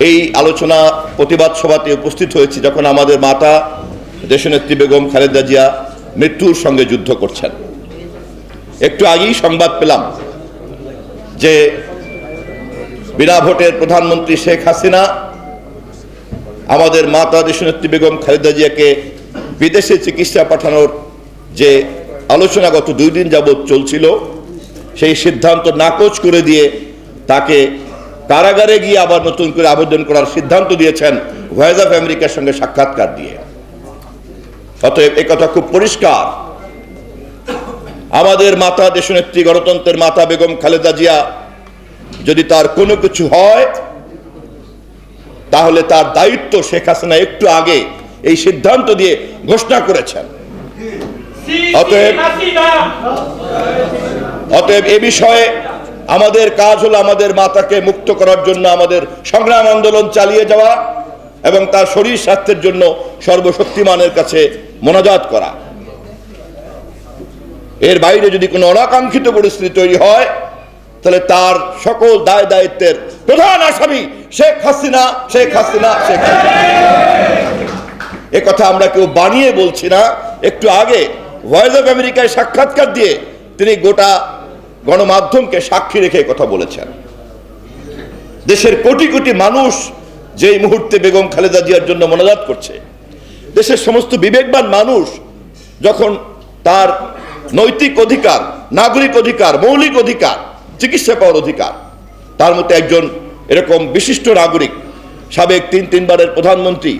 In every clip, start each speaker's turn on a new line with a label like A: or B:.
A: এই আলোচনা প্রতিবাদ সভাতে উপস্থিত হয়েছি যখন আমাদের মাতা দেশনেত্রী বেগম খালেদা জিয়া মৃত্যুর সঙ্গে যুদ্ধ করছেন। একটু আগেই সংবাদ পেলাম যে বিনা ভোটের প্রধানমন্ত্রী শেখ হাসিনা আমাদের মাতা দেশনেত্রী বেগম খালেদা জিয়াকে বিদেশে চিকিৎসা পাঠানোর যে আলোচনা গত দুই দিন যাবৎ চলছিল, সেই সিদ্ধান্ত নাকচ করে দিয়ে তাকে কারাগারে গিয়ে আবার নতুন করে আবেদন করার সিদ্ধান্ত দিয়েছেন ভয়েস অফ আমেরিকার সঙ্গে সাক্ষাৎকার দিয়ে। অতএব কথা খুব পরিষ্কার। আমাদের মাতা দেশনেত্রী গণতন্ত্রের মাতা বেগম খালেদা জিয়া যদি তার কোনো কিছু হয় তাহলে তার দায়িত্ব শেখ হাসিনা একটু আগে এই সিদ্ধান্ত দিয়ে ঘোষণা করেছেন। অতএব অতএব এ বিষয়ে আমাদের কাজ হলো আমাদের মাতাকে মুক্ত করার জন্য আমাদের সংগ্রাম আন্দোলন চালিয়ে যাওয়া এবং তার শরীর স্বাস্থ্যের জন্য সর্বশক্তিমানের কাছে মোনাজাত করা। এর বাইরে যদি কোনো অনাকাঙ্ক্ষিত পরিস্থিতি তৈরি হয়, তাহলে তার সকল দায় দায়িত্বের প্রধান আসামি শেখ হাসিনা শেখ হাসিনা, শেখ এ কথা আমরা কেউ বানিয়ে বলছি না। একটু আগে ভয়েস অফ আমেরিকায় সাক্ষাৎকার দিয়ে তিনি গোটা গণমাধ্যমকে সাক্ষী রেখে কথা বলেছেন। দেশের কোটি কোটি মানুষ যেই মুহূর্তে বেগম খালেদা জিয়ার জন্য মনোজাত করছে, দেশের সমস্ত বিবেকবান মানুষ যখন তার নৈতিক অধিকার, নাগরিক অধিকার, মৌলিক অধিকার, চিকিৎসা পাওয়ার অধিকার, তার মধ্যে একজন এরকম বিশিষ্ট নাগরিক, সাবেক তিন তিনবারের প্রধানমন্ত্রী,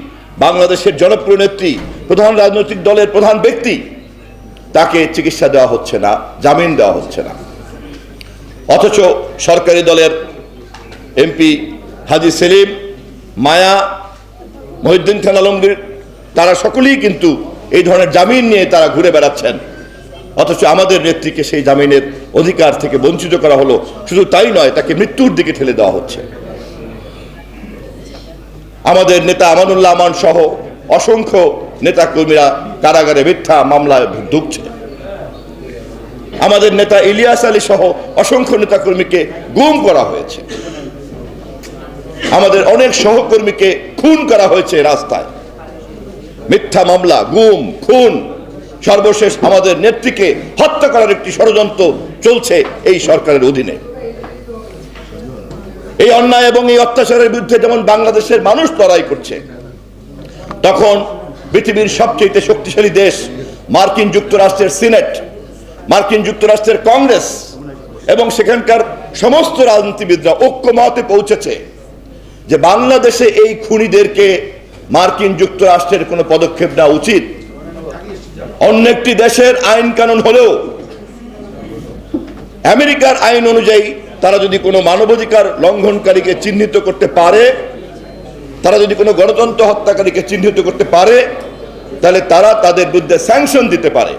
A: বাংলাদেশের জনপ্রিয় নেত্রী, প্রধান রাজনৈতিক দলের প্রধান ব্যক্তি, তাকে চিকিৎসা দেওয়া হচ্ছে না, জামিন দেওয়া হচ্ছে না। অথচ সরকারি দলের এমপি হাজি সেলিম, মায়া, মহিউদ্দিন খান আলমগীর, তারা সকলেই কিন্তু এই ধরনের জামিন নিয়ে তারা ঘুরে বেড়াচ্ছেন। অথচ আমাদের নেত্রীকে সেই জামিনের অধিকার থেকে বঞ্চিত করা হলো। শুধু তাই নয়, তাকে মৃত্যুর দিকে ঠেলে দেওয়া হচ্ছে। আমাদের নেতা আমানুল্লাহ আমান সহ অসংখ্য নেতা কর্মীরা কারাগারে মিথ্যা মামলায় ঢুকছে আমাদের নেতা ইলিয়াস আলী সহ অসংখ্য নেতা কর্মীকে গুম করা হয়েছে। আমাদের অনেক সহকর্মীকে খুন করা হয়েছে রাস্তায়। মিথ্যা মামলা, গুম, খুন, সর্বশেষ আমাদের নেত্রীকে হত্যা করার একটি ষড়যন্ত্র চলছে এই সরকারের অধীনে। এই অন্যায় এবং এই অত্যাচারের বিরুদ্ধে যেমন বাংলাদেশের মানুষ লড়াই করছে, তখন পৃথিবীর সবচেয়ে শক্তিশালী দেশ মার্কিন যুক্তরাষ্ট্রের সিনেট মার্কিন যুক্তরাষ্ট্রের কংগ্রেস এবং সেখানকার সমস্ত রাজনীতিবিদরা ঐক্যমতে পৌঁছেছে যে বাংলাদেশে এই খুনিদেরকে মার্কিন যুক্তরাষ্ট্রের কোনো পদক্ষেপ নেওয়া উচিত। অন্য একটি দেশের আইন কানুন হলেও আমেরিকার আইন অনুযায়ী তারা যদি কোনো মানবাধিকার লঙ্ঘনকারীকে চিহ্নিত করতে পারে, তারা যদি কোনো গণতন্ত্র হত্যাকারীকে চিহ্নিত করতে পারে, তাহলে তারা তাদের বিরুদ্ধে স্যাংশন দিতে পারে।